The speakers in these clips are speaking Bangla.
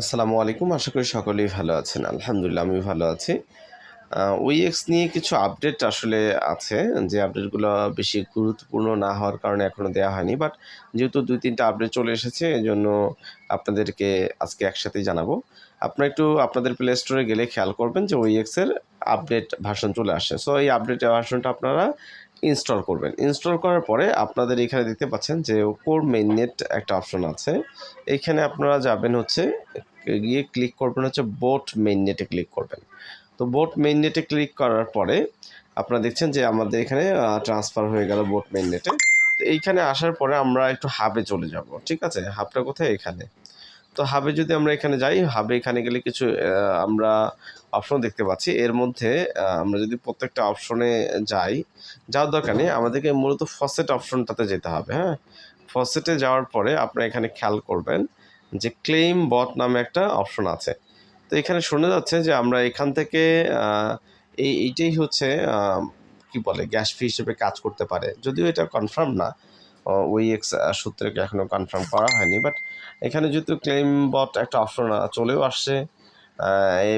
আসসালামু আলাইকুম, আশা করি সকলেই ভালো আছেন। আলহামদুলিল্লাহ আমি ভালো আছি। ওইএক্স নিয়ে কিছু আপডেট আসলে আছে, যে আপডেটগুলো বেশি গুরুত্বপূর্ণ না হওয়ার কারণে এখনও দেওয়া হয়নি, বাট যেহেতু দুই তিনটা আপডেট চলে এসেছে, এই জন্য আপনাদেরকে আজকে একসাথেই জানাব। আপনারা একটু আপনাদের প্লে স্টোরে গেলে খেয়াল করবেন যে ওইএক্সের আপডেট ভার্সন চলে আসে সো এই আপডেট ভার্সনটা আপনারা ইনস্টল করবেন। ইনস্টল করার পরে আপনাদের এখানে দেখতে পাচ্ছেন যে কোর নেট একটা অপশন আছে। এইখানে আপনারা যাবেন হচ্ছে, গিয়ে ক্লিক করবেন হচ্ছে বোট নেটে ক্লিক করবেন। তো বোট নেটে ক্লিক করার পরে আপনারা দেখছেন যে আমাদের এখানে ট্রান্সফার হয়ে গেল বোট নেটে তো এইখানে আসার পরে আমরা একটু হাবে চলে যাব। ঠিক আছে? হাবটা কোথায়? এখানে। তো হাবে যদি আমরা এখানে যাই হাবে এখানে গেলে কিছু আমরা অপশন দেখতে পাচ্ছি। এর মধ্যে আমরা যদি প্রত্যেকটা অপশনে যাই, যাওয়ার দরকার নেই। আমাদেরকে মূলত ফসেট অপশনটাতে যেতে হবে হ্যাঁ? ফসেটে যাওয়ার পরে আপনারা এখানে খেয়াল করবেন যে ক্লেম বট নামে একটা অপশন আছে। তো এখানে শোনা যাচ্ছে যে আমরা এখান থেকে এই, এইটাই হচ্ছে কি বলে, গ্যাস ফি হিসেবে কাজ করতে পারে। যদিও এটা কনফার্ম না ওই এক্স সূত্রে এখনও কনফার্ম করা হয়নি বাট এখানে যেহেতু ক্লেম বট একটা অপশন চলেও আসছে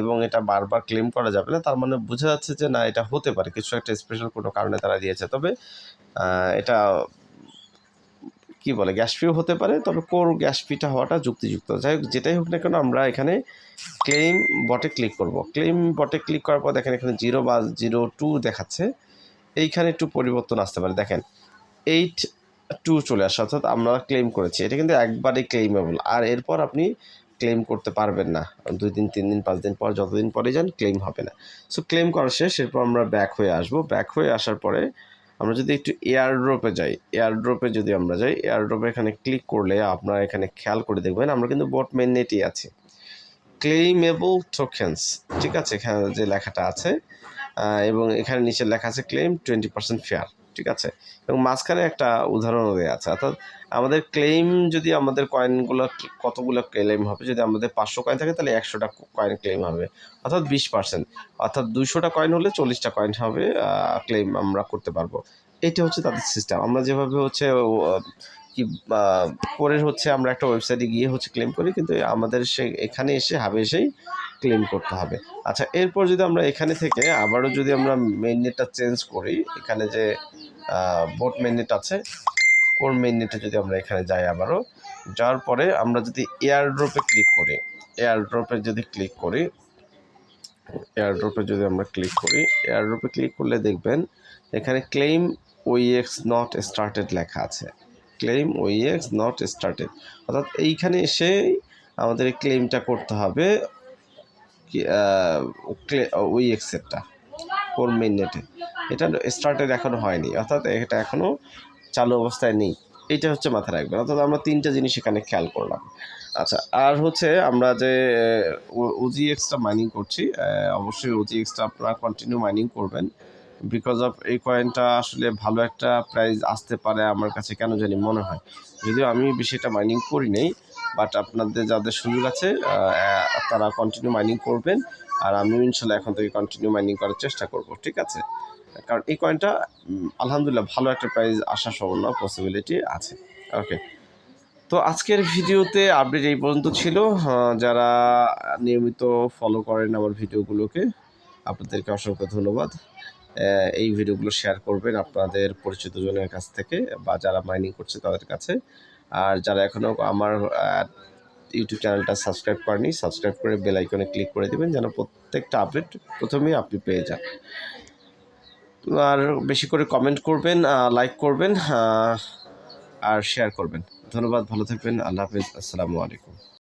এবং এটা বারবার ক্লেম করা যাবে না, তার মানে বোঝা যাচ্ছে যে না, এটা হতে পারে, কিছু একটা স্পেশাল কোনো কারণে তারা দিয়েছে, তবে এটা কি বলে গ্যাস ফিও হতে পারে, তবে কোর গ্যাস ফিটা হওয়াটা যুক্তিযুক্ত। যাই হোক, যেটাই হোক না কেন, আমরা এখানে ক্লেম বটে ক্লিক করব। ক্লেম বটে ক্লিক করার পর দেখেন এখানে জিরো বা জিরো টু দেখাচ্ছে, এইখানে একটু পরিবর্তন আসতে পারে। দেখেন এইট টু চলে আসে, অর্থাৎ আমরা ক্লেম করেছি। এটা কিন্তু একবারে ক্লেমেবল আর এরপর আপনি ক্লেম করতে পারবেন না। দুই দিন, তিন দিন, পাঁচ দিন পর, যতদিন পরে যান ক্লেম হবে না। সো ক্লেম করা শেষ। এরপর আমরা ব্যাক হয়ে আসব। ব্যাক হয়ে আসার পরে আমরা যদি একটু এয়ার ড্রপে যাই এয়ার ড্রপে যদি আমরা যাই এয়ার ড্রপে এখানে ক্লিক করলে আপনারা এখানে খেয়াল করে দেখবেন, আমরা কিন্তু বট নেটই আছি। ক্লেইমেবল টোকেন্স ঠিক আছে? এখানে যে লেখাটা আছে এবং এখানে নিচে লেখা আছে ক্লেম টোয়েন্টি পার্সেন্ট ফেয়ার ঠিক আছে? এবং মাঝখানে একটা উদাহরণও দেওয়া আছে। অর্থাৎ আমাদের ক্লেম যদি আমাদের কয়েনগুলো কতগুলো ক্লেম হবে? যদি আমাদের পাঁচশো কয়েন থাকে, তাহলে একশোটা কয়েন ক্লেম হবে। অর্থাৎ বিশ পার্সেন্ট অর্থাৎ দুশোটা কয়েন হলে চল্লিশটা কয়েন হবে ক্লেম আমরা করতে পারব। এটা হচ্ছে তাদের সিস্টেম আমরা যেভাবে হচ্ছে কি করে হচ্ছে আমরা একটা ওয়েবসাইটে গিয়ে হচ্ছে ক্লেম করি, কিন্তু আমাদের সে, এখানে এসে হাবে এসেই ক্লেম করতে হবে। আচ্ছা এরপর যদি আমরা এখানে থেকে আবারও যদি আমরা মেইন নেটটা চেঞ্জ করি, এখানে যে বোট মেইন নেট আছে। কোর মেইন নেটে যদি আমরা এখানে যাই আবারও, যাওয়ার পরে আমরা যদি এয়ার ড্রপে ক্লিক করি এয়ার ড্রপে যদি ক্লিক করি এয়ার ড্রপে যদি আমরা ক্লিক করি এয়ার ড্রপে ক্লিক করলে দেখবেন এখানে ক্লেম ওইএক্স নট স্টার্টেড লেখা আছে। ক্লেম ওইএক্স নট স্টার্টেড অর্থাৎ এইখানে এসে আমাদের এই ক্লেমটা করতে হবে ওই এক্সেরটা কোর মেন নেটে এটা স্টার্টেড এখনও হয়নি, অর্থাৎ এটা এখনও চালু অবস্থায় নেই। এটা হচ্ছে মাথায় রাখবেন, অর্থাৎ আমরা তিনটা জিনিস এখানে খেয়াল করলাম। আচ্ছা আর হচ্ছে আমরা যে ওজি এক্সটা মাইনিং করছি অবশ্যই ওজি এক্সটা আপনারা কন্টিনিউ মাইনিং করবেন। বিকজ অফ এই কয়েনটা আসলে ভালো একটা প্রাইস আসতে পারে আমার কাছে, কেন জানি মনে হয়। যদিও আমি বেশিটা মাইনিং করি নেই বাট আপনাদের যাদের সুযোগ আছে তারা কন্টিনিউ মাইনিং করবেন। আর আমিও ইনশাল্লাহ এখন থেকে কন্টিনিউ মাইনিং করার চেষ্টা করব, ঠিক আছে? কারণ এই কয়েনটা আলহামদুলিল্লাহ ভালো একটা প্রাইস আসার সম্ভাবনা পসিবিলিটি আছে। ওকে তো আজকের ভিডিওতে আপডেট এই পর্যন্ত ছিল। যারা নিয়মিত ফলো করেন আমার ভিডিওগুলোকে, আপনাদেরকে অসংখ্য ধন্যবাদ। এই ভিডিওগুলো শেয়ার করবেন আপনাদের পরিচিত জনের কাছ থেকে বা যারা মাইনিং করছে তাদের কাছে। আর যারা এখনও আমার ইউটিউব চ্যানেলটা সাবস্ক্রাইব করেনি সাবস্ক্রাইব করে বেল আইকনে ক্লিক করে দেবেন যেন প্রত্যেকটা আপডেট প্রথমেই আপনি পেয়ে যান। আর বেশি করে কমেন্ট করবেন লাইক করবেন আর শেয়ার করবেন। ধন্যবাদ, ভালো থাকবেন, আল্লাহ হাফিজ, আসসালামু আলাইকুম।